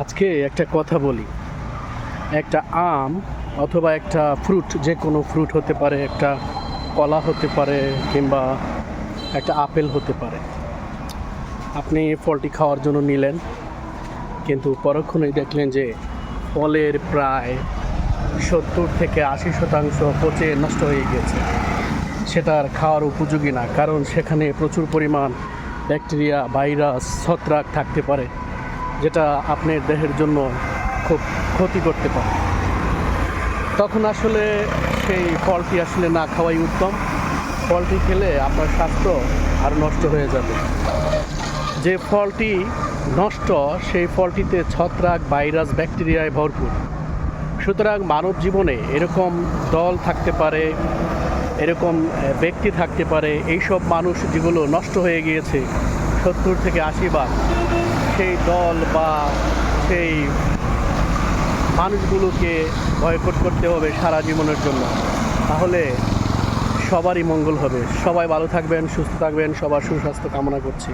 আজকে একটা কথা বলি। একটা আম অথবা একটা ফ্রুট যে কোনো ফ্রুট হতে পারে, একটা কলা হতে পারে কিংবা একটা আপেল হতে পারে। আপনি ফলটি খাওয়ার জন্য নিলেন, কিন্তু পরক্ষণেই দেখলেন যে ফলের প্রায় সত্তর থেকে আশি শতাংশ পচে নষ্ট হয়ে গেছে। সেটা আর খাওয়ার উপযোগী না, কারণ সেখানে প্রচুর পরিমাণ ব্যাকটেরিয়া, ভাইরাস, ছত্রাক থাকতে পারে। যেটা আপনার দেহের জন্য খুব ক্ষতি করতে পারে। তখন আসলে সেই ফলটি আসলে না খাওয়াই উত্তম। ফলটি খেলে আপনার স্বাস্থ্য আর নষ্ট হয়ে যাবে। যে ফলটি নষ্ট, সেই ফলটিতে ছত্রাক, ভাইরাস, ব্যাকটেরিয়ায় ভরপুর। সুতরাং মানব জীবনে এরকম দল থাকতে পারে, এরকম ব্যক্তি থাকতে পারে, এইসব মানুষ যেগুলো নষ্ট হয়ে গিয়েছে, সত্তর থেকে আশি বার সেই দল বা সেই মানুষগুলোকে বয়কট করতে হবে সারা জীবনের জন্য। তাহলে সবারই মঙ্গল হবে। সবাই ভালো থাকবেন, সুস্থ থাকবেন, সবার সুস্বাস্থ্য কামনা করছি।